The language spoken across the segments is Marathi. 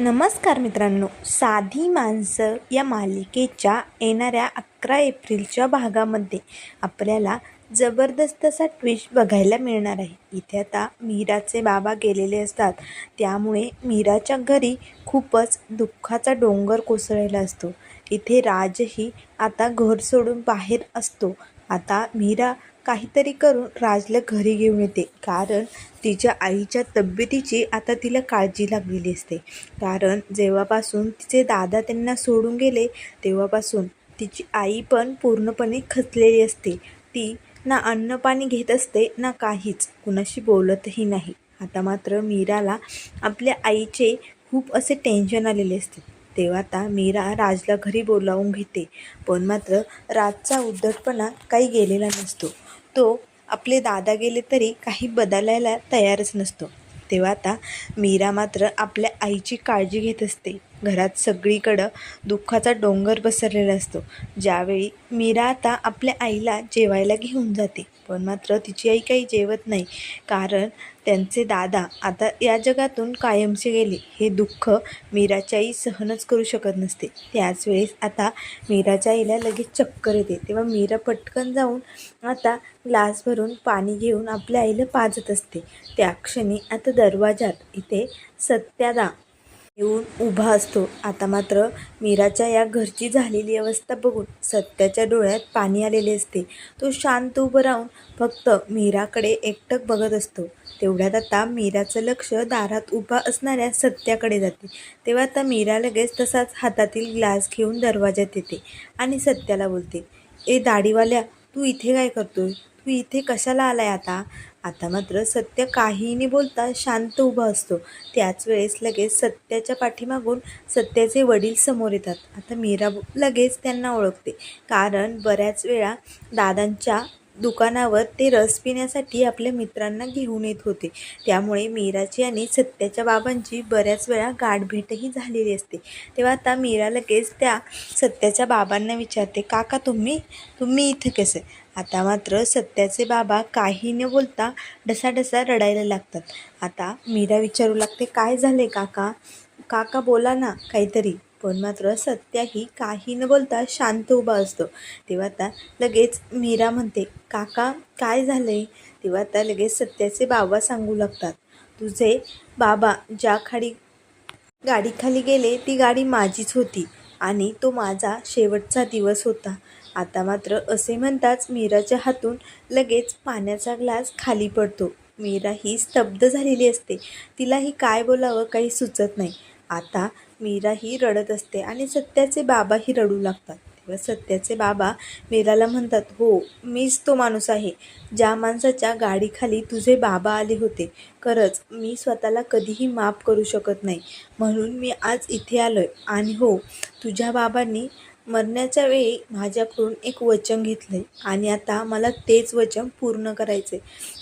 नमस्कार मित्रांनो साधी माणसं या मालिकेच्या येणाऱ्या अकरा एप्रिलच्या भागामध्ये आपल्याला जबरदस्त असा ट्विस्ट बघायला मिळणार आहे. इथे आता मीराचे बाबा गेलेले असतात. त्यामुळे मीराच्या घरी खूपच दुःखाचा डोंगर कोसळलेला असतो. इथे राजही आता घर सोडून बाहेर असतो. आता मीरा काहीतरी करून राजला घरी घेऊन येते. कारण तिच्या आईच्या तब्येतीची आता तिला काळजी लागलेली असते. कारण जेव्हापासून तिचे दादा त्यांना सोडून गेले तेव्हापासून तिची आई पण पूर्णपणे खचलेली असते. ती ना अन्न पाणी घेत असते ना काहीच. कुणाशी बोलतही नाही. आता मात्र मीराला आपल्या आईचे खूप असे टेन्शन आलेले असते. तेव्हा आता मीरा राजला घरी बोलावून घेते. पण मात्र राजचा उद्धटपणा काही गेलेला नसतो. तो आपले दादा गेले तरी काही बदलायला तयारच नसतो. तेव्हा आता मीरा मात्र आपल्या आईची काळजी घेत असते. घरात सगळीकडं दुःखाचा डोंगर पसरलेला असतो. ज्यावेळी मीरा आता आपल्या आईला जेवायला घेऊन जाते पण मात्र तिची आई काही जेवत नाही. कारण त्यांचे दादा आता या जगातून कायमचे गेले. हे दुःख मीराची आई सहनच करू शकत नसते. त्याच वेळेस आता मीराच्या आईला लगेच चक्कर येते. तेव्हा मीरा पटकन जाऊन आता ग्लास भरून पाणी घेऊन आपल्या आईला पाजत असते. त्या क्षणी आता दरवाजात इथे सत्यादा येऊन उभा असतो. आता मात्र मीराच्या या घरची झालेली अवस्था बघून सत्याच्या डोळ्यात पाणी आलेले असते. तो शांत उभं राहून फक्त मीराकडे एकटक बघत असतो. तेवढ्यात आता मीराचं लक्ष दारात उभा असणाऱ्या सत्याकडे जाते. तेव्हा आता मीरा लगेच तसाच हातातील ग्लास घेऊन दरवाज्यात येते आणि सत्याला बोलते ए दाढीवाल्या तू इथे काय करतोय? तू इथे कशाला आलाय आता? आता मात्र सत्य काहीही न बोलता शांत उभा असतो. त्याच वेळेस लगेच सत्याच्या पाठीमागून सत्याचे वडील समोर येतात. आता मीरा लगेच त्यांना ओळखते. कारण बऱ्याच वेळा दादांच्या दुकानावर ते रस पिण्यासाठी आपल्या मित्रांना घेऊन येत होते. त्यामुळे मीराची आणि सत्याच्या बाबांची बऱ्याच वेळा गाठभेटही झालेली असते. तेव्हा आता मीरा लगेच त्या सत्याच्या बाबांना विचारते काका तुम्ही? तुम्ही इथं कसे? आता मात्र सत्याचे बाबा काही न बोलता डसाडसा रडायला लागतात. आता मीरा विचारू लागते काय झाले काका? काका बोला ना काहीतरी. पण मात्र सत्याही काही न बोलता शांत उभा असतो. तेव्हा आता लगेच मीरा म्हणते काका काय झाले तेव्हा आता लगेच सत्याचे बाबा सांगू लागतात तुझे बाबा ज्या खाली गाडीखाली गेले ती गाडी माझीच होती आणि तो माझा शेवटचा दिवस होता. आता मात्र असे म्हणताच मीराच्या हातून लगेच पाण्याचा ग्लास खाली पडतो. मीरा ही स्तब्ध झालेली असते. तिलाही काय बोलावं काही सुचत नाही. आता मीरा ही रडत असते आणि सत्याचे बाबाही रडू लागतात. तेव्हा सत्याचे बाबा मीराला म्हणतात हो मीच तो माणूस आहे. ज्या माणसाच्या गाडीखाली तुझे बाबा आले होते. खरंच मी स्वतःला कधीही माफ करू शकत नाही. म्हणून मी आज इथे आलो आहे आणि हो तुझ्या बाबांनी मरण्याच्या वेळी माझ्याकडून एक वचन घेतलं आहे आणि आता मला तेच वचन पूर्ण करायचे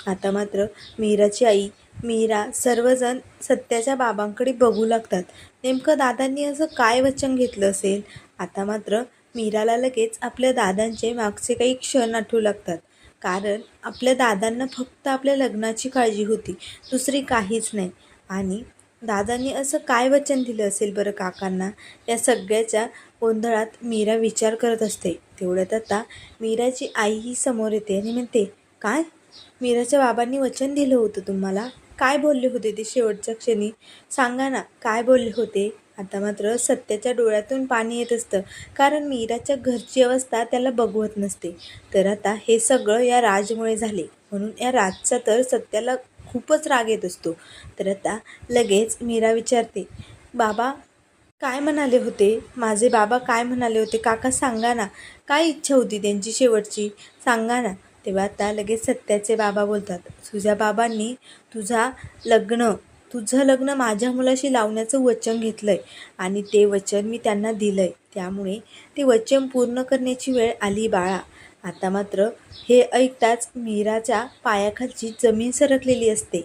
आता मात्र मीराची आई मीरा सर्वजण सत्याच्या बाबांकडे बघू लागतात. नेमकं दादांनी असं काय वचन घेतलं असेल? आता मात्र मीराला लगेच आपल्या दादांचे मागचे काही क्षण आठवू लागतात. कारण आपल्या दादांना फक्त आपल्या लग्नाची काळजी होती. दुसरी काहीच नाही. आणि दादांनी असं काय वचन दिलं असेल बरं काकांना? या सगळ्याच्या गोंधळात मीरा विचार करत असते. तेवढ्यात आता मीराची आईही समोर येते आणि म्हणते काय? मीराच्या बाबांनी वचन दिलं होतं तुम्हाला? काय बोलले होते ते शेवटच्या क्षणी? सांगा ना काय बोलले होते? आता मात्र सत्याच्या डोळ्यातून पाणी येत असतं कारण मीराच्या घरची अवस्था त्याला बघवत नसते. तर आता हे सगळं या राजमुळे झाले. म्हणून या राजचा तर सत्याला खूपच राग येत असतो. तर आता लगेच मीरा विचारते बाबा काय म्हणाले होते? माझे बाबा काय म्हणाले होते? काका सांगा ना. काय इच्छा होती त्यांची शेवटची? सांगा ना. तेव्हा आता लगेच सत्याचे बाबा बोलतात तुझ्या बाबांनी तुझा लग्न तुझं लग्न माझ्या मुलाशी लावण्याचं वचन घेतलं आहे आणि ते वचन मी त्यांना दिलं आहे त्यामुळे ते वचन पूर्ण करण्याची वेळ आली बाळा. आता मात्र हे ऐकताच मीराच्या पायाखालची जमीन सरकलेली असते.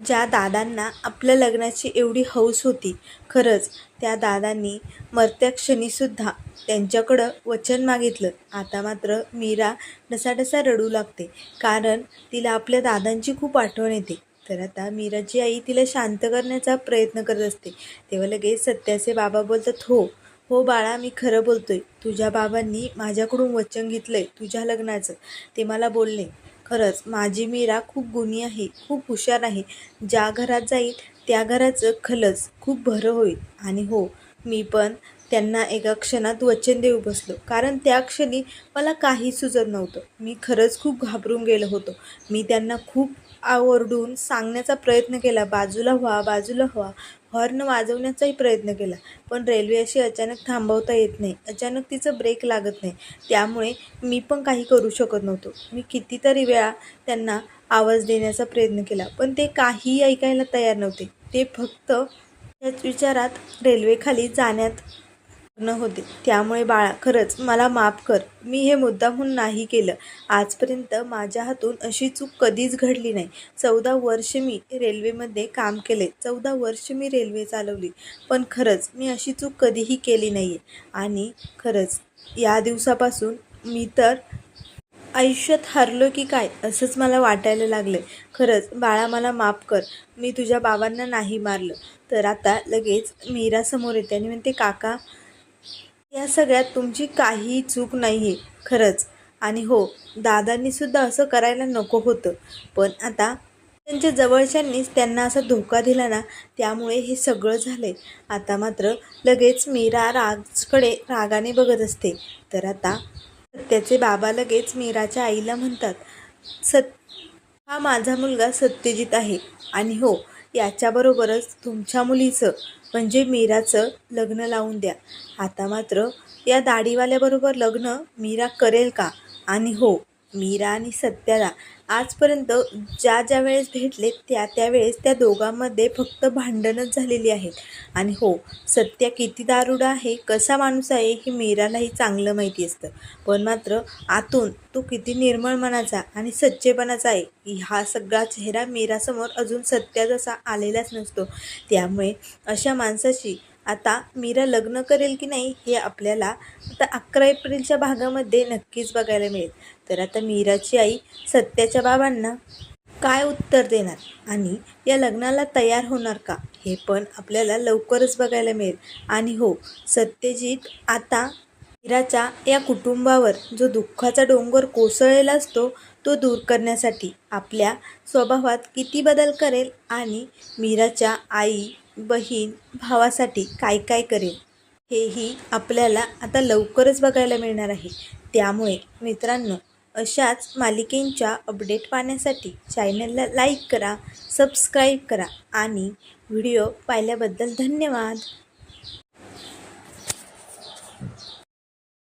ज्या दादांना आपल्या लग्नाची एवढी हौस होती खरंच त्या दादांनी मरत्या क्षणीसुद्धा त्यांच्याकडं वचन मागितलं. आता मात्र मीरा डसाडसा रडू लागते कारण तिला आपल्या दादांची खूप आठवण येते. तर आता मीराची आई तिला शांत करण्याचा प्रयत्न करत असते. तेव्हा लगेच सत्याचे बाबा बोलतात हो हो बाळा मी खरं बोलतोय. तुझ्या बाबांनी माझ्याकडून वचन घेतलंय तुझ्या लग्नाचं. ते मला बोलले खरंच माझी मीरा खूप गुणी आहे खूप हुशार आहे. ज्या घरात जाईल त्या घराचं खलच खूप बरं होईल. आणि हो मी पण त्यांना एका क्षणात वचन देऊ बसलो. कारण त्या क्षणी मला काही सुचत नव्हतं. मी खरंच खूप घाबरून गेलो होतो. मी त्यांना खूप आवरडून सांगण्याचा प्रयत्न केला बाजूला व्हा बाजूला व्हा हॉर्न वाजवण्याचाही प्रयत्न केला. पण रेल्वे अशी अचानक थांबवता येत नाही अचानक तिचं ब्रेक लागत नाही. त्यामुळे मी पण काही करू शकत नव्हतो. मी कितीतरी वेळा त्यांना आवाज देण्याचा प्रयत्न केला पण ते काहीही ऐकायला तयार नव्हते. ते फक्त याच विचारात रेल्वेखाली जाण्यात न होते. त्यामुळे बाळा खरंच मला माफ कर. मी हे मुद्दामहून नाही केलं. आजपर्यंत माझ्या हातून अशी चूक कधीच घडली नाही. चौदा वर्ष मी रेल्वेमध्ये काम केले. चौदा वर्ष मी रेल्वे चालवली. पण खरंच मी अशी चूक कधीही केली नाही आहे आणि खरंच या दिवसापासून मी तर आयुष्यात हरलो की काय असंच मला वाटायला लागलं खरंच बाळा मला माफ कर. मी तुझ्या बाबांना नाही मारलं. तर आता लगेच मीरासमोर येते आणि म्हणते काका या सगळ्यात तुमची काहीही चूक नाही आहे खरंच. आणि हो दादांनीसुद्धा असं करायला नको होतं. पण आता त्यांच्या जवळच्यांनीच त्यांना असा धोका दिला ना त्यामुळे हे सगळं झालंय. आता मात्र लगेच मीरा राजकडे रागाने बघत असते. तर आता सत्याचे बाबा लगेच मीराच्या आईला म्हणतात सत हा माझा मुलगा सत्यजित आहे. आणि हो याच्याबरोबरच तुमच्या मुलीचं म्हणजे मीराचं लग्न लावून द्या. आता मात्र या दाढीवाल्याबरोबर लग्न मीरा करेल का? आणि हो मीरा आणि सत्याला आजपर्यंत ज्या ज्या वेळेस भेटले त्या त्यावेळेस त्या दोघांमध्ये फक्त भांडणच झालेली आहेत. आणि हो सत्या किती दारुडा आहे कसा माणूस आहे हे मीरालाही चांगलं माहिती असतं. पण मात्र आतून तो किती निर्मळ मनाचा आणि सच्चेपणाचा आहे हा सगळा चेहरा मीरासमोर अजून सत्या जसा आलेलाच नसतो. त्यामुळे अशा माणसाशी आता मीरा लग्न करेल की नाही हे आपल्याला आता अकरा एप्रिलच्या भागामध्ये नक्कीच बघायला मिळेल. तर आता मीराची आई सत्याच्या बाबांना काय उत्तर देणार आणि या लग्नाला तयार होणार का हे पण आपल्याला लवकरच बघायला मिळेल. आणि हो सत्यजित आता मीराच्या या कुटुंबावर जो दुःखाचा डोंगर कोसळलेला असतो तो दूर करण्यासाठी आपल्या स्वभावात किती बदल करेल आणि मीराच्या आई बहीण भावासाठी काय काय करेल हेही आपल्याला आता लवकरच बघायला मिळणार आहे. त्यामुळे मित्रांनो अशाच मालिकेंच्या अपडेट पाहण्यासाठी चॅनलला लाईक करा सबस्क्राईब करा आणि व्हिडिओ पाहिल्याबद्दल धन्यवाद.